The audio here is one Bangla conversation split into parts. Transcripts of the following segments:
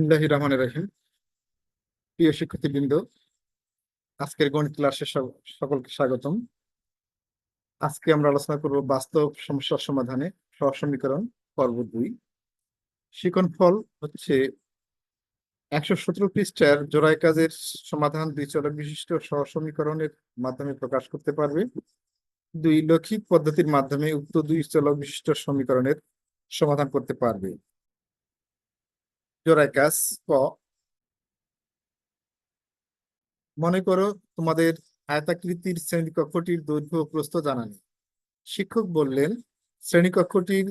বিসমিল্লাহি রহমান রহিম। প্রিয় শিক্ষার্থীবৃন্দ, আজকের গণিত ক্লাসে সকলকে স্বাগতম। আজকে আমরা আলোচনা করব বাস্তব সমস্যার সমাধানে সহ সমীকরণ পর্ব দুই। শিকন ফল হচ্ছে একশো সতেরো পৃষ্ঠার জোড়াই কাজের সমাধান দুই চলক বিশিষ্ট সহসমীকরণের মাধ্যমে প্রকাশ করতে পারবে। দুই লৌকিক পদ্ধতির মাধ্যমে উক্ত দুই চলক বিশিষ্ট সমীকরণের সমাধান করতে পারবে। জোড়াই কাজ ক? মনে করো তোমাদের আয়তাকৃতির শ্রেণীকক্ষটির দৈর্ঘ্য প্রস্থ জানা নেই। শিক্ষক বললেন, শ্রেণীকক্ষটির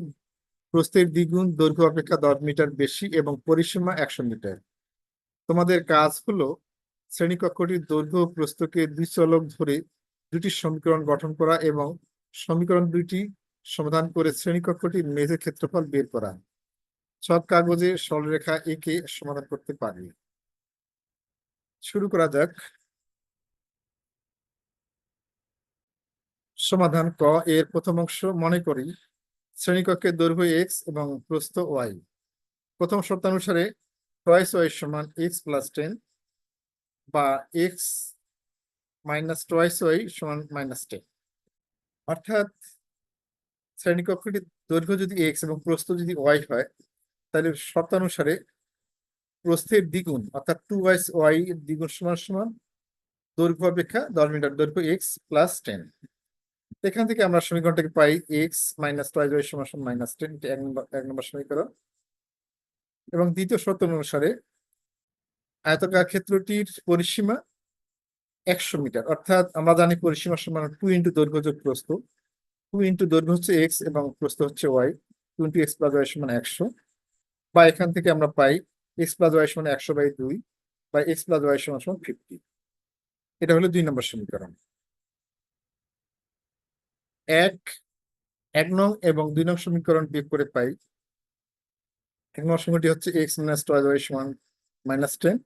প্রস্থের দ্বিগুণ দৈর্ঘ্য অপেক্ষা দশ মিটার বেশি এবং পরিসীমা একশো মিটার। তোমাদের কাজ হলো শ্রেণীকক্ষটির দৈর্ঘ্য প্রস্থকে দুই চলক ধরে দুটি সমীকরণ গঠন করা এবং সমীকরণ দুইটি সমাধান করে শ্রেণীকক্ষটির মেঝে ক্ষেত্রফল বের করা। সব কাগজে সরলরেখা একে সমাধান করতে পারবে শুরু করা যাক। সমাধান ক এর প্রথম অংশ মনে করি। শ্রেণীকক্ষের দৈর্ঘ্য এক্স এবং প্রস্থ ওয়াই প্রথম শর্তানুসারে টয়েস ওয়াই সমান এক্স প্লাস টেন বা এক্স মাইনাস টয়েস ওয়াই সমান মাইনাস টেন অর্থাৎ শ্রেণীকক্ষটির দৈর্ঘ্য যদি এক্স এবং প্রস্থ যদি ওয়াই হয় তাহলে শর্তানুসারে প্রস্থের দ্বিগুণ, অর্থাৎ টু ওয়াইস ওয়াই দ্বিগুণ সমান সমান দৈর্ঘ্য অপেক্ষা দশ মিটার দৈর্ঘ্য এক্স প্লাস টেন এখান থেকে আমরা সমীকরণটাকে পাই এক্স মাইনাস টয়েস ওয়াই সমান সমান মাইনাস টেন এক নম্বর এক নম্বর সমীকরণ। এবং দ্বিতীয় শর্ত অনুসারে আয়তকার ক্ষেত্রটির পরিসীমা একশো মিটার, অর্থাৎ আমরা জানি পরিসীমা সমান টু ইন্টু দৈর্ঘ্য যোগ প্রস্থ। টু ইন্টু দৈর্ঘ্য হচ্ছে এক্স এবং প্রস্থ হচ্ছে y two into x plus y সমান একশো। বা এখান থেকে আমরা পাই এক্স প্লাস ওয়াই সমান একশো বাই দুই বা এক্স প্লাস ওয়াই সমান সমান ফিফটি এটা হলো দুই নম্বর সমীকরণ। এক এক নং এবং দুই নং সমীকরণ বিয়োগ করে পাই। এক নম্বর সমীকরণটি হচ্ছে এক্স মাইনাস টয়েস ওয়াই সমান মাইনাস টেন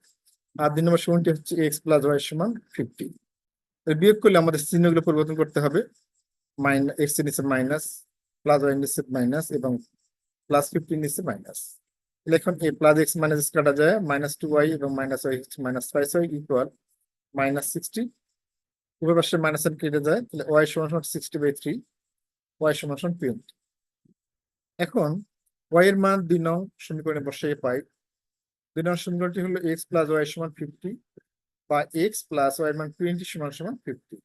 আর দুই নম্বর সমীকরণটি হচ্ছে এক্স প্লাস ওয়াই সমান ফিফটি বিয়োগ করলে আমাদের চিহ্নগুলো পরিবর্তন করতে হবে। মাইনাস এক্সের নিচে মাইনাস প্লাস ওয়াই নিচে মাইনাস এবং প্লাস ফিফটির নিচে মাইনাস এখন এ প্লাস এক্স মাইনাস এক্স কাটা যায় মাইনাস টু ওয়াই এবং minus y minus five y equal minus sixty উভয় পাশে মাইনাস কেটে যায়, তাহলে ওয়াই সমান সমান সিক্সটি বাই থ্রি ওয়াই সমান সমান টোয়েন্টি এখন ওয়াই এর মান দুই নং সমীকরণে বসিয়ে পাই। দুই নং সমীকরণটি হলো এক্স প্লাস ওয়াই সমান ফিফটি বা এক্স প্লাস ওয়াই মান টোয়েন্টি সমান সমান ফিফটি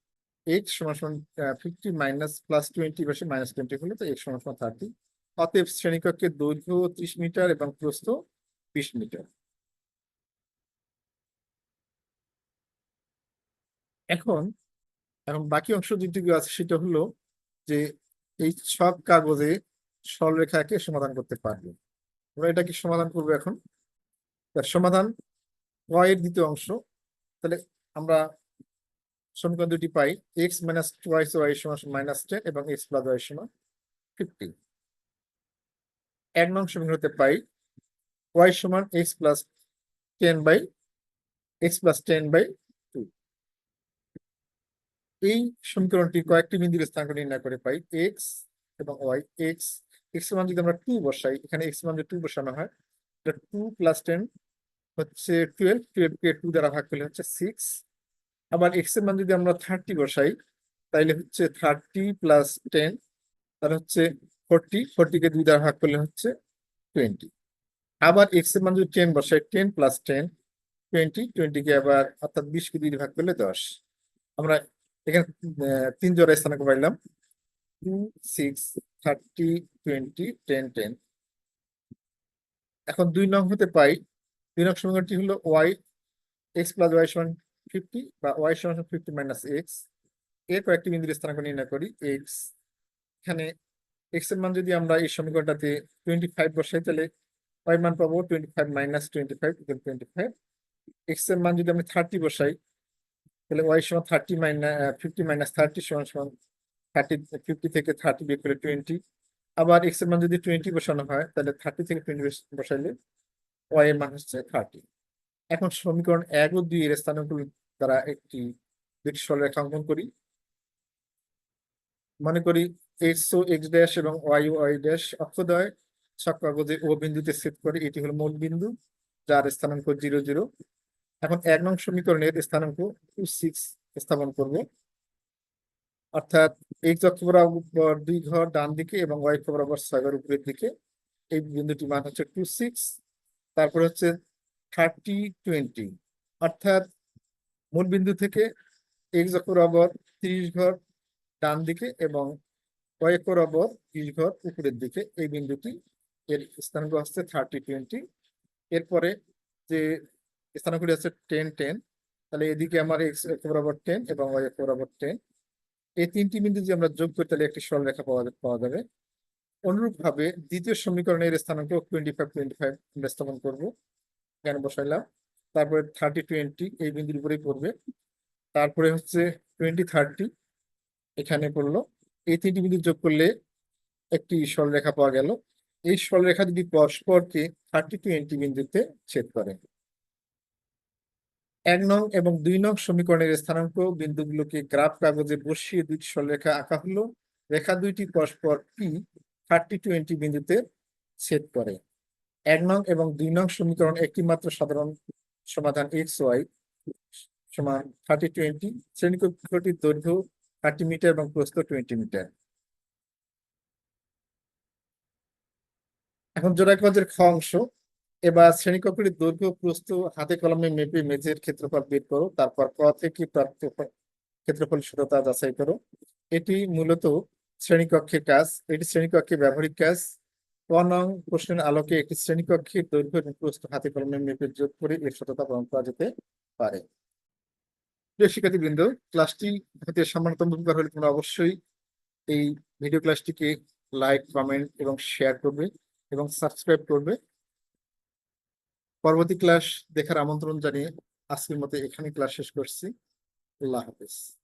এক্স সমান সমান ফিফটি মাইনাস প্লাস টোয়েন্টি বসে মাইনাস টোয়েন্টি হলো তো এক্স সমান সমান থার্টি অতএব শ্রেণীকক্ষের দৈর্ঘ্য ত্রিশ মিটার এবং প্রস্থ বিশ মিটার। এখন এখন বাকি অংশ যেটুকু আছে সেটা হলো যে এই সব কাগজে সরলরেখাকে সমাধান করতে পারবে। আমরা এটাকে সমাধান করব এখন। তার সমাধান এর দ্বিতীয় অংশ। তাহলে আমরা সমীকরণ দুটি পাই। এক্স মাইনাস টুয়াইস ওয়াই সমান মাইনাস টেন এবং এক্স প্লাস ওয়াই সমান ফিফটি এক নং সমীকরণতে পাই ওয়াই সমান x plus ten by x plus ten by two এই সমীকরণটি কয়েকটি বিন্দুর স্থানাঙ্ক নির্ণয় করে পাই এক্স এবং ওয়াই এক্স এক্স মান যদি আমরা টু বসাই, এখানে এক্স মান যদি টু বসানো হয়, এটা টু প্লাস টেন হচ্ছে টুয়েলভ টুয়েলভ কে টু দ্বারা ভাগ করলে হচ্ছে সিক্স আবার এক্সের মান যদি আমরা থার্টি বসাই, তাইলে হচ্ছে থার্টি প্লাস টেন তাহলে হচ্ছে ফোরটি ফোরটি কে দুই দ্বারা ভাগ করলে হচ্ছে টোয়েন্টি আবার এক্সের মান যদি টেন বসাই ten plus ten twenty twenty কে আবার অর্থাৎ বিশ কে দুই ভাগ করলে দশ। আমরা এখানে তিন জোড়া স্থানাঙ্ক পাইলাম। Two six thirty twenty ten ten এখন দুই নং হতে পাই, দুই নং সমীকরণটি হলো ওয়াই এক্স প্লাস ওয়াই সমান ফিফটি বা ওয়াই সমান ফিফটি মাইনাস এক্সের কয়েকটি বিন্দুর স্থানাঙ্ক নির্ণয় করি এক্স এখানে এক্সের মান যদি আমরা এই সমীকরণটাতে টোয়েন্টি ফাইভ বসাই, তাহলে ওয়াই মান পাবো twenty five minus twenty five twenty five এক্সের মান যদি আমি থার্টি বসাই, তাহলে ওয়াই সমান thirty minus fifty minus thirty সমান সমান থার্টি ফিফটি থেকে থার্টি বিয়োগ করে টোয়েন্টি আবার এক্সের মান যদি টোয়েন্টি বসানো হয়, তাহলে থার্টি থেকে টোয়েন্টি বসাইলে ওয়াই এর মান হচ্ছে থার্টি এখন সমীকরণ এক ও দুই এর স্থানাঙ্কগুলো দ্বারা একটি দুটি সরলরেখা অঙ্কন করি। মনে করি এক্স ও এক্স ড্যাশ এবং ওয়াই ড্যাশ অক্ষদয় সব কাগজে ও বিন্দুতে সেট করে এটি হলো মূল বিন্দু, যার স্থানাঙ্ক জিরো জিরো। এখন এক নং সমীকরণের স্থানাঙ্ক টু সিক্স স্থাপন করব। অর্থাৎ এক্স অক্ষ বরাবর দুই ঘর ডান দিকে এবং ওয়াই অক্ষ বরাবর ছয় ঘর উপরের দিকে। এই বিন্দুটি মান হচ্ছে টু সিক্স তারপর হচ্ছে থার্টি টোয়েন্টি অর্থাৎ মূল বিন্দু থেকে এক্স অক্ষ বরাবর তিরিশ ঘর ডান দিকে এবং অক্ষ বরাবর ঘর উপরের দিকে এই বিন্দুটি, এর স্থানাঙ্ক হচ্ছে থার্টি টোয়েন্টি এরপরে যে স্থানাঙ্কটি আছে টেন টেন তাহলে এদিকে আমার এক্স অক্ষ বরাবর টেন এবং ওয়াই অক্ষ বরাবর টেন এই তিনটি বিন্দু যদি আমরা যোগ করি, তাহলে একটি সরলরেখা পাওয়া পাওয়া যাবে। অনুরূপভাবে দ্বিতীয় সমীকরণের স্থানাঙ্ক টোয়েন্টি ফাইভ টোয়েন্টি ফাইভ আমরা স্থাপন করব। এখানে বসাইলাম। তারপরে থার্টি টোয়েন্টি এই বিন্দুর উপরেই পড়বে। তারপরে হচ্ছে টোয়েন্টি থার্টি এখানে পড়ল। এই তিনটি বিন্দু যোগ করলে একটি সরলরেখা পাওয়া গেল। এই সরলরেখা যদি পরস্পরকে থার্টি টোয়েন্টি বিন্দুতে ছেদ করে। এক নং এবং দুই নং সমীকরণের স্থানাঙ্ক বিন্দুগুলোকে গ্রাফ কাগজে বসিয়ে দুইটি সরলরেখা আঁকা হলো। রেখা দুইটি পরস্পর পি থার্টি টোয়েন্টি বিন্দুতে ছেদ করে। এক নং এবং দুই নং সমীকরণ একটি মাত্র সাধারণ সমাধান এক্স ওয়াই সমান থার্টি টোয়েন্টি শ্রেণীকক্ষটির দৈর্ঘ্য থার্টি মিটার এবং প্রস্থ টোয়েন্টি মিটার এখন জোড়া কাগজের খ অংশ, এবার শ্রেণীকক্ষের দৈর্ঘ্য, প্রস্থ, হাতে কলমে মেপে মেঝের ক্ষেত্রফল বের করো, তারপর ক থেকে প্রাপ্ত ক্ষেত্রফল শূন্যতা যাচাই করো। এটি মূলত শ্রেণীকক্ষের কাজ, এটি শ্রেণীকক্ষে ব্যবহারিক কাজ। ক নং প্রশ্নের আলোকে একটি শ্রেণীকক্ষের দৈর্ঘ্য এবং প্রস্থ হাতে কলমে মেপে যোগ করে এর সততা প্রমাণ করা যেতে পারে। প্রিয় শিক্ষার্থীবৃন্দ, ক্লাসটি হাতে সম্মানিত উপকার হলে তোমরা অবশ্যই এই ভিডিও ক্লাসটিকে লাইক কমেন্ট এবং শেয়ার করবে এবং সাবস্ক্রাইব করবে। পরবর্তী ক্লাস দেখার আমন্ত্রণ জানিয়ে আজকের মতো এখানে ক্লাস শেষ করছি। আল্লাহ হাফেজ।